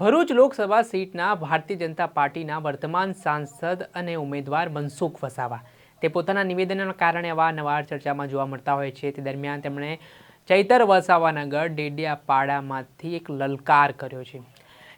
ભરૂચ લોકસભા સીટના ભારતીય જનતા પાર્ટીના વર્તમાન સાંસદ અને ઉમેદવાર મનસુખ વસાવા. તે પોતાના નિવેદનના કારણે અવારનવાર ચર્ચામાં જોવા મળતા હોય છે. તે દરમિયાન તેમણે ચૈતર વસાવાના ગઢ ડેડિયાપાડામાંથી એક લલકાર કર્યો છે.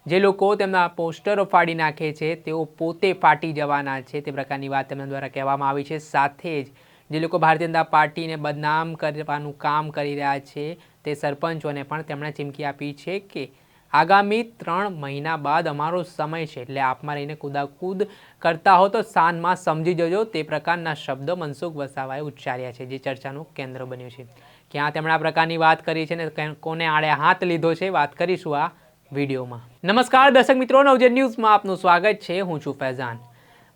જે લોકો તેમના પોસ્ટરો ફાડી નાખે છે, તેઓ પોતે ફાટી જવાના છે. તે પ્રકારની વાત તેમના દ્વારા કહેવામાં આવી છે. સાથે જ જે લોકો ભારતીય જનતા પાર્ટીને બદનામ કરવાનું કામ કરી રહ્યા છે, તે સરપંચોને પણ તેમણે ચીમકી આપી છે કે આગામી ત્રણ મહિના બાદ અમારો સમય છે. એટલે આપમાં રહીને કુદાકૂદ કરતા હો તો સાનમાં સમજી જજો. તે પ્રકારના શબ્દો મનસુખ વસાવાએ ઉચ્ચાર્યા છે, જે ચર્ચાનું કેન્દ્ર બન્યું છે. ક્યાં તેમણે આ પ્રકારની વાત કરી છે ને કોને આડે હાથ લીધો છે, વાત કરીશું આ વિડીયોમાં. નમસ્કાર દર્શક મિત્રો, નવજન ન્યૂઝમાં આપનું સ્વાગત છે. હું છું ફૈઝાન.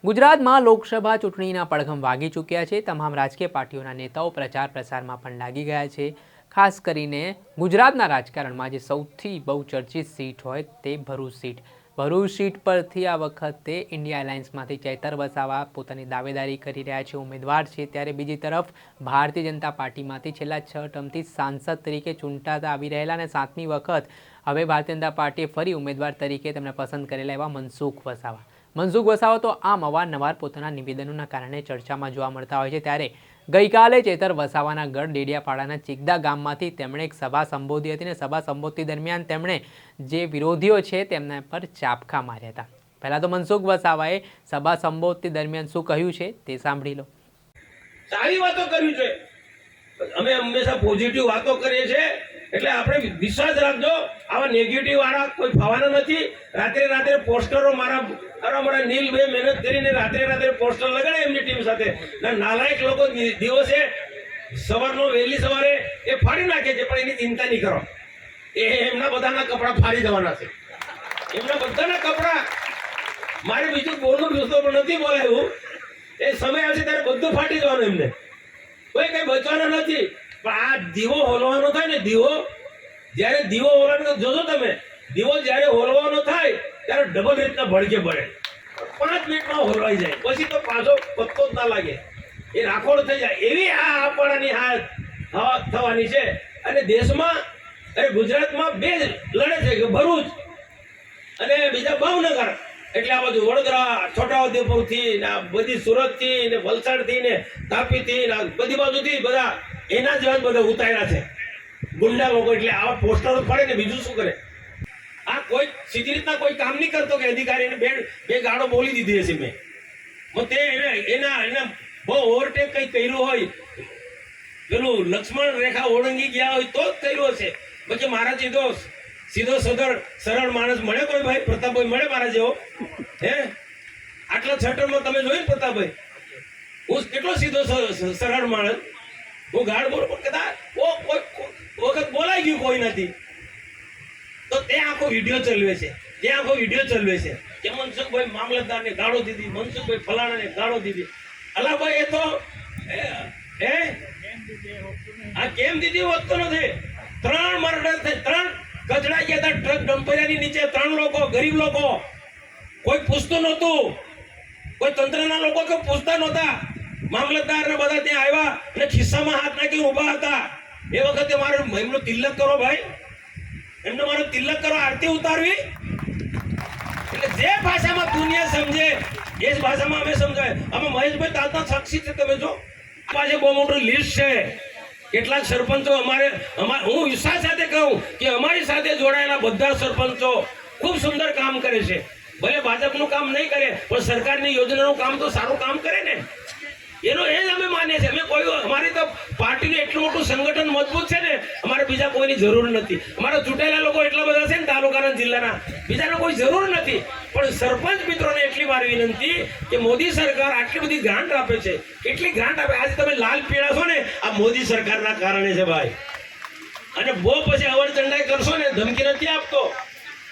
ગુજરાતમાં લોકસભા ચૂંટણીના પડઘમ વાગી ચૂક્યા છે. તમામ રાજકીય પાર્ટીઓના નેતાઓ પ્રચાર પ્રસારમાં પણ લાગી ગયા છે. ખાસ કરીને ગુજરાતના રાજકારણમાં જે સૌથી બહુ ચર્ચિત સીટ હોય તે ભરૂચ સીટ. ભરૂચ સીટ પરથી આ વખતે ઇન્ડિયા એલાયન્સમાંથી ચૈતર વસાવા પોતાની દાવેદારી કરી રહ્યા છે, ઉમેદવાર છે. ત્યારે બીજી તરફ ભારતીય જનતા પાર્ટીમાંથી છેલ્લા છ ટર્મથી સાંસદ તરીકે ચૂંટાતા આવી રહેલા અને સાતમી વખત હવે ભારતીય જનતા પાર્ટીએ ફરી ઉમેદવાર તરીકે તેમને પસંદ કરેલા એવા મનસુખ વસાવા. મનસુખ વસાવા તો આમ અવારનવાર પોતાના નિવેદનોના કારણે ચર્ચામાં જોવા મળતા હોય છે. ત્યારે ગઈકાલે ચેતર વસાવાના ગઢ ડેડિયાપાડાના ચિકદા ગામમાંથી તેમણે એક સભા સંબોધી હતી અને સભા સંબોધી દરમિયાન તેમણે જે વિરોધીઓ છે તેમના પર ચાપખા માર્યા હતા. પહેલાં તો મનસુખ વસાવાએ સભા સંબોધતી દરમિયાન શું કહ્યું છે તે સાંભળી લો. સારી વાતો કરવી છે. અમે હંમેશા પોઝિટિવ વાતો કરીએ છીએ. એટલે આપણે વિશ્વાસ રાખજો, આવા નેગેટિવ વાળા કોઈ ફાવાના નથી. રાત્રે રાત્રે પોસ્ટરો મારા મારા મારા નીલભાઈ મહેનત કરીને રાત્રે રાત્રે પોસ્ટર લગાડે એમની ટીમ સાથે. નાલાયક લોકો દિવસે સવારનો વહેલી સવારે એ ફાડી નાખે છે, પણ એની ચિંતા નહીં કરો. એ એમના બધાના કપડાં ફાડી જવાના છે. એમના બધાના કપડાં મારે બીજું બોલવું જોતો પણ નથી બોલાયું. એ સમય આવશે ત્યારે બધું ફાટી જવાનું એમને. કોઈ કંઈ બચવાના નથી. પણ આ દીવો હોલવાનો થાય ને દીવો? જ્યારે દીવો હોલવાનો જોજો તમે, દીવો જ્યારે હોલવાનો થાય, ત્યારે ડબલ રીતના ભડકે પડે. પાંચ મિનિટમાં હોલવાઈ જાય. પછી તો પાછો પત્તો જ ના લાગે. એ રાખોડ થઈ જાય. એવી આ આપણાની હાથ થવાની છે. અને દેશમાં અરે ગુજરાતમાં બે લડે છે કે ભરૂચ અને બીજા ભાવનગર. એટલે આ બાજુ વડોદરા છોટા થી ને આ બધી સુરતથી ને વલસાડથી ને તાપીથી ને બધી બાજુથી બધા એના જ બધા ઉતાર્યા છે. ગુંડા લોકો એટલે આવા પોસ્ટરો પડે ને બીજું શું કરે? આ કોઈ સીધી રીતના કોઈ કામ નહીં કરતો કે અધિકારીને બે બે ગાળો બોલી દીધી હશે મેં. પણ તે એના એના બહુ ઓવરટેક કંઈ કર્યું હોય, પેલું લક્ષ્મણ રેખા ઓળંગી ગયા હોય તો જ કર્યું હશે. પછી મારા સીધો સીધો સદર સરળ માણસ મળે કોઈ ભાઈ? પ્રતાપભાઈ મળે મારા જેવો? હે? આટલા છટરમાં તમે જોયું પ્રતાપભાઈ? હું કેટલો સીધો સરળ માણસ? હું ગાઢ બોલું પણ કદાચ વખત બોલાઈ ગયું કોઈ નથી. તો તે આખો વીડિયો ચલવે છે. તે આખો વીડિયો ચલવે છે. કે મનસુખભાઈ મામલતદારને ગાળો દીધી, મનસુખભાઈ ફલાણાને ગાળો દીધી. અલાભાઈ, એ તો હે? આ કેમ દીધી વધતો નથી? ત્રણ મર્ડર થઈ ત્રણ કચડા ગયા હતા ટ્રક ડમ્પરિયાની નીચે, ત્રણ લોકો, ગરીબ લોકો. કોઈ પૂછતું નહોતું. કોઈ તંત્રના લોકો કોઈ પૂછતા નહોતા. મામલતદાર ને બધા ત્યાં આવ્યા અને ખિસ્સામાં હાથ નાખીને ઊભા હતા. એ વખતે મારે એમનો તિલક કરો ભાઈ. એમને મારો તિલક કરો, આરતી ઉતારવી. એટલે જે ભાષામાં દુનિયા સમજે, એ જ ભાષામાં અમે સમજાય અમે મહેશભાઈ તાતા સાક્ષી છે, તમે જો. પાસે બહુ મોટું લિસ્ટ છે. કેટલાક સરપંચો અમારે અમારે હું વિશ્વાસ સાથે કહું કે અમારી સાથે જોડાયેલા બધા સરપંચો ખૂબ સુંદર કામ કરે છે. ભલે ભાજપનું કામ નહીં કરે, પણ સરકારની યોજનાનું કામ તો સારું કામ કરે ને. એનો એ જ અમે માનીએ છીએ. અમે કોઈ અમારી તો પાર્ટીનું એટલું મોટું સંગઠન મજબૂત છે ને, અમારે બીજા કોઈની જરૂર નથી. અમારા ચૂંટાયેલા લોકો એટલા બધા છે ને તાલુકાના જિલ્લાના, બીજાને કોઈ જરૂર નથી. પણ સરપંચ મિત્રોને એટલી વાર વિનંતી કે મોદી સરકાર આટલી બધી ગ્રાન્ટ આપે છે. કેટલી ગ્રાન્ટ આપે? આજે તમે લાલ પીળા છો ને, આ મોદી સરકારના કારણે છે ભાઈ. અને બહુ પછી અવર ચંડાઈ કરશો ને, ધમકી નથી આપતો.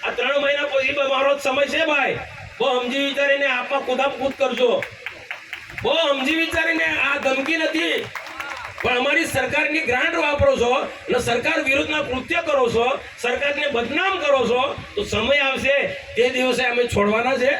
આ ત્રણ મહિના પછી મારો જ સમય છે ભાઈ. બહુ સમજી વિચારીને આપવા કુદામ કૂદ કરજો. બહુ સમજી વિચારીને આ ધમકી નથી. પણ અમારી સરકારની ગ્રાન્ટ વાપરો છો અને સરકાર વિરુદ્ધના કૃત્ય કરો છો, સરકારને બદનામ કરો છો, તો સમય આવશે, તે દિવસે અમે છોડવાના છે.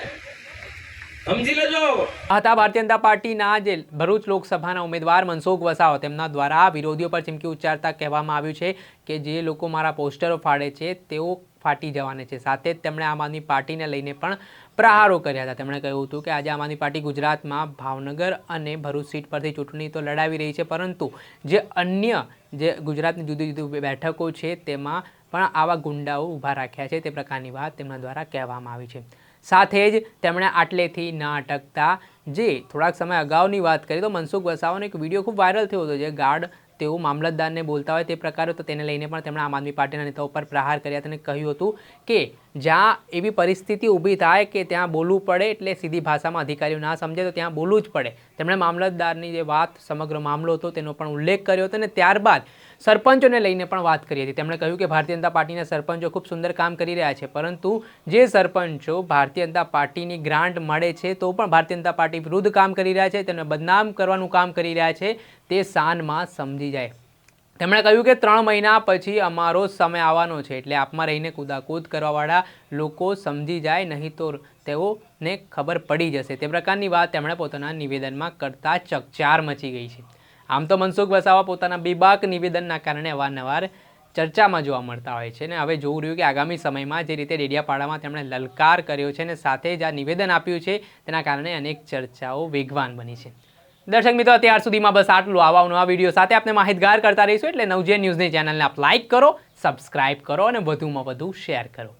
સમજી લેજો. હતા ભારતીય જનતા પાર્ટીના જે ભરૂચ લોકસભાના ઉમેદવાર મનસુખ વસાવા તેમના દ્વારા વિરોધીઓ પર ચીમકી ઉચ્ચારતા કહેવામાં આવ્યું છે કે જે લોકો મારા પોસ્ટરો ફાડે છે, તેઓ ફાટી જવાને છે. સાથે જ તેમણે આમ આદમી પાર્ટીને લઈને પણ પ્રહારો કર્યા હતા. તેમણે કહ્યું હતું કે આજે આમ આદમી પાર્ટી ગુજરાતમાં ભાવનગર અને ભરૂચ સીટ પરથી ચૂંટણી તો લડાવી રહી છે, પરંતુ જે અન્ય જે ગુજરાતની જુદી જુદી બેઠકો છે તેમાં પણ આવા ગુંડાઓ ઊભા રાખ્યા છે. તે પ્રકારની વાત તેમના દ્વારા કહેવામાં આવી છે. સાથે જ તેમણે આટલેથી ના અટકતા જે થોડાક સમય અગાઉની વાત કરી, તો મનસુખ વસાવાનો એક વીડિયો ખૂબ વાયરલ થયો હતો, જે ગાર્ડ તેઓ મામલતદારને બોલતા હોય તે પ્રકારે, તો તેને લઈને પણ તેમણે આમ આદમી પાર્ટીના નેતા ઉપર પ્રહાર કર્યા તેને કહ્યું હતું કે જ્યાં એવી પરિસ્થિતિ ઊભી થાય કે ત્યાં બોલવું પડે એટલે સીધી ભાષામાં અધિકારીઓ ના સમજે, તો ત્યાં બોલવું જ પડે. તેમણે મામલતદારની જે વાત, સમગ્ર મામલો હતો તેનો પણ ઉલ્લેખ કર્યો હતો અને ત્યારબાદ સરપંચોને લઈને પણ વાત કરી હતી. તેમણે કહ્યું કે ભારતીય જનતા પાર્ટીના સરપંચો ખૂબ સુંદર કામ કરી રહ્યા છે, પરંતુ જે સરપંચો ભારતીય જનતા પાર્ટીની ગ્રાન્ટ મળે છે, તો પણ ભારતીય જનતા પાર્ટી વિરુદ્ધ કામ કરી રહ્યા છે તેને બદનામ કરવાનું કામ કરી રહ્યા છે, તે શાનમાં સમજી જાય. તેમણે કહ્યું કે ત્રણ મહિના પછી અમારો સમય આવવાનો છે, એટલે આપમાં રહીને કુદાકૂદ કરવાવાળા લોકો સમજી જાય, નહીં તો તેઓને ખબર પડી જશે. તે પ્રકારની વાત તેમણે પોતાના નિવેદનમાં કરતાં ચકચાર મચી ગઈ છે. આમ તો મનસુખ વસાવા પોતાના બેબાક નિવેદનના કારણે અવારનવાર ચર્ચામાં જોવા મળતા હોય છે. અને હવે જોવું રહ્યું કે આગામી સમયમાં જે રીતે ડેડિયાપાડામાં તેમણે લલકાર કર્યો છે અને સાથે જ આ નિવેદન આપ્યું છે, તેના કારણે અનેક ચર્ચાઓ વેગવાન બની છે. દર્શક મિત્રો, અત્યાર સુધીમાં બસ આટલું. આવા નવા વીડિયો સાથે આપણે માહિતગાર કરતા રહીશું. એટલે નવજે ન્યૂઝની ચેનલને આપ લાઇક કરો સબસ્ક્રાઇબ કરો અને વધુમાં વધુ શેર કરો.